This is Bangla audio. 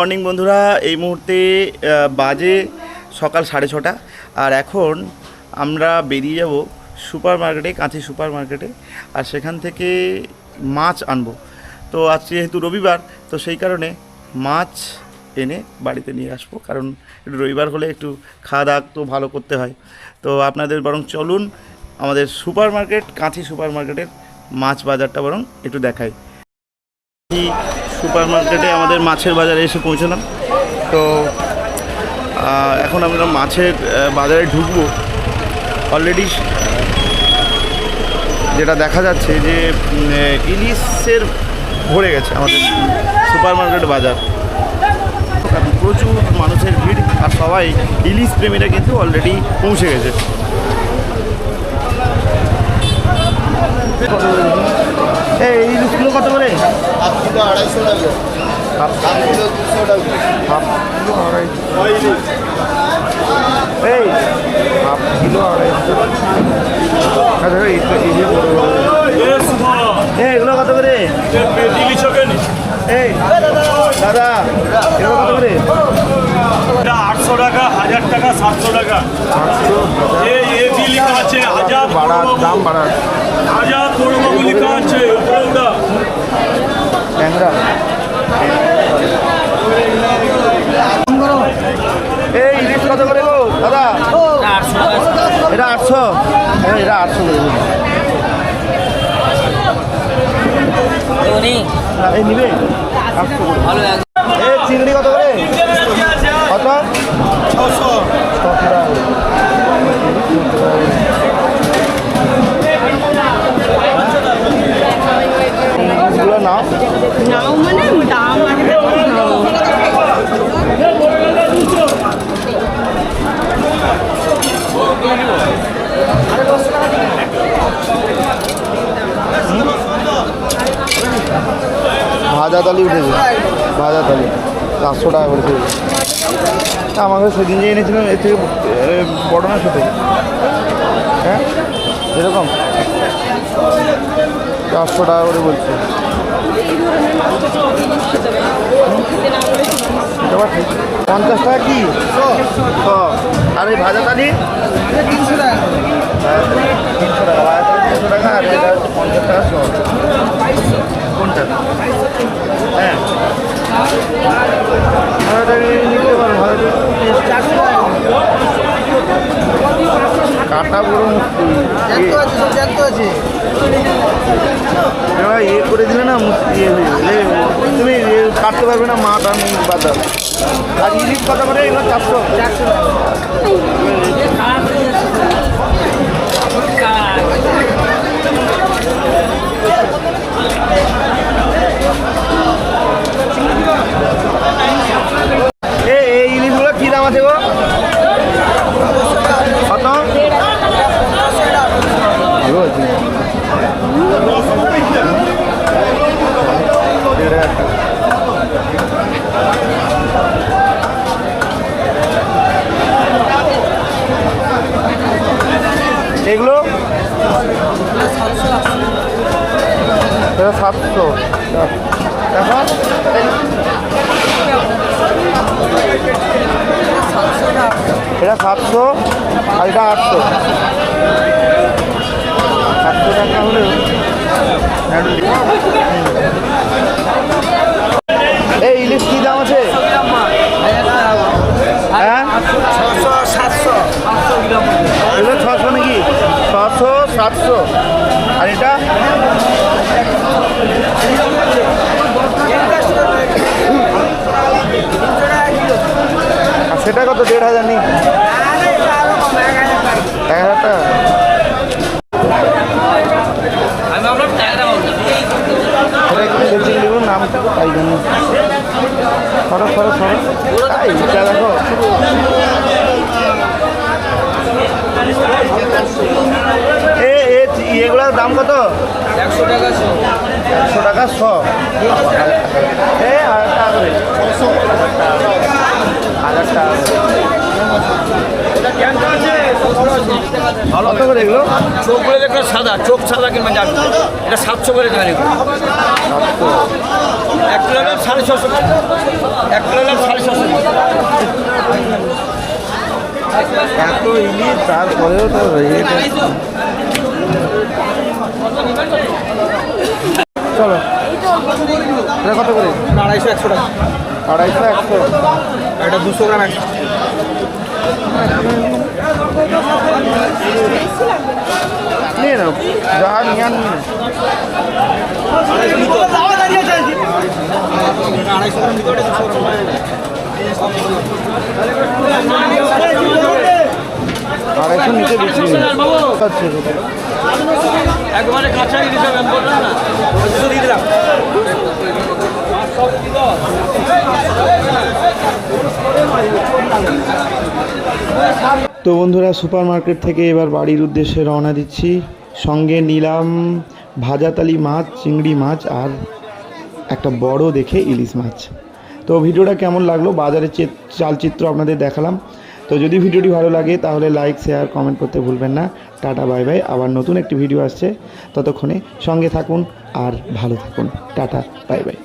মর্নিং বন্ধুরা, এই মুহূর্তে বাজে সকাল সাড়ে ছটা। আর এখন আমরা বেরিয়ে যাব সুপার মার্কেটে কাঁথি সুপার মার্কেটে আর সেখান থেকে মাছ আনব। তো আজ যেহেতু রবিবার, তো সেই কারণে মাছ এনে বাড়িতে নিয়ে আসব। কারণ একটু রবিবার হলে একটু খাওয়া দাওয়া তো ভালো করতে হয়। তো আপনাদের বরং চলুন আমাদের সুপার মার্কেট কাঁথি সুপার মার্কেটের মাছ বাজারটা বরং একটু দেখাই। সুপার মার্কেটে আমাদের মাছের বাজারে এসে পৌঁছলাম। তো এখন আমরা মাছের বাজারে ঢুকবো। অলরেডি যেটা দেখা যাচ্ছে যে ইলিশের ভরে গেছে আমাদের সুপার মার্কেট বাজার। প্রচুর মানুষের ভিড় আর সবাই ইলিশ প্রেমীরা কিন্তু অলরেডি পৌঁছে গেছে। এই ইলিশগুলো কত করে হাফ কিলো আড়াইশো টাকা হাফ হাফ কিলো দুশো টাকা হাফ কিলো আড়াইশো এই হাফ কিলো আড়াইশো আচ্ছা এই তো এই যে বড় বড়। এই এগুলো কত করে এই দাদা এগুলো কত করে আটশো টাকা হাজার টাকা সাতশো টাকা আটশো বি লেখা আছে হাজার বাড়া দাম বাড়া হাজার পূর্ণবাবু লেখা আছে উপরে ওটা ট্যাংরা। এই ইলিশ কত করে গো দাদা? এটা আটশো। এটা আটশো করে এই নিবে? আটশো করে। এই চিংড়ি কত করে? ভাজা তালি উঠেছে। ভাজা তালি চারশো টাকা করে আমাকে সেদিন যে এনেছিলাম, এর থেকে বড় না ছোটো? হ্যাঁ? এরকম? চারশো টাকা করে বলছে। পঞ্চাশ টাকা কি? আর এই ভাজা তালি? তিনশো টাকা। তিনশো টাকা। ভাজা টাকা। আর এটা পঞ্চাশ টাকা শ কোনটা হ্যাঁ। বড় মুশকিল ইয়ে করে দিলে না ইয়ে হয়ে তুমি কাটতে পারবে না মাঠ আর বাদাম আর ইলিশ কত করে এগুলো চারশো। চারশো এ এই ইলিশগুলো কী দাম আছে গো কত ভালো আছে দেড় হাজার টাকা। এগুলো এটা সাতশো। এখন? এটা সাতশো আর এটা আটশো। সাতশো টাকা হলেও এই ইলিশ কী দাম আছে? হ্যাঁ? সাতশো এগুলো ছশো নাকি? ছশো, সাতশো। আর এটা? সেটা কত? দেড় হাজার নেই? এক হাজার টাকা? নাম তাই জন্য। সরো সরো সরো। তাই দাম কত? একশো টাকা একশো টাকা শ এ হাজার টাকা করে হাজার টাকা কত করে এগুলো? চোখ বলে দেখো সাদা চোখ সাদা কিংবা যাবে এটা সাতশো করে দেবেন এক কিলো নেন সাড়ে ছশো এক সাড়ে ছশো এত ইলিশ তারপরেও তো চলো। এটা কত করে? আড়াইশো একশো টাকা। আড়াইশো একশো। এটা দুশো গ্রাম একশো। নিয়ে নাও। যা নিয়ে আন আড়াইশো গ্রাম ভিতরে দুশো গ্রাম আড়াইশো নিচে বিক্রি একবারে কাঁচা ইলিশ হবে তো বন্ধুরা সুপার মার্কেট থেকে এবার বাড়ির উদ্দেশ্যে রওনা দিচ্ছি। সঙ্গে নিলাম ভাজাতালি মাছ, চিংড়ি মাছ আর একটা বড় দেখে ইলিশ মাছ। তো ভিডিওটা কেমন লাগল? বাজারের চালচিত্র আপনাদের দেখালাম। তো যদি ভিডিওটি ভালো লাগে, তাহলে লাইক শেয়ার কমেন্ট করতে ভুলবেন না। টাটা বাই বাই আবার নতুন একটি ভিডিও আসছে। ততক্ষণে সঙ্গে থাকুন আর ভালো থাকুন। Tata bye bye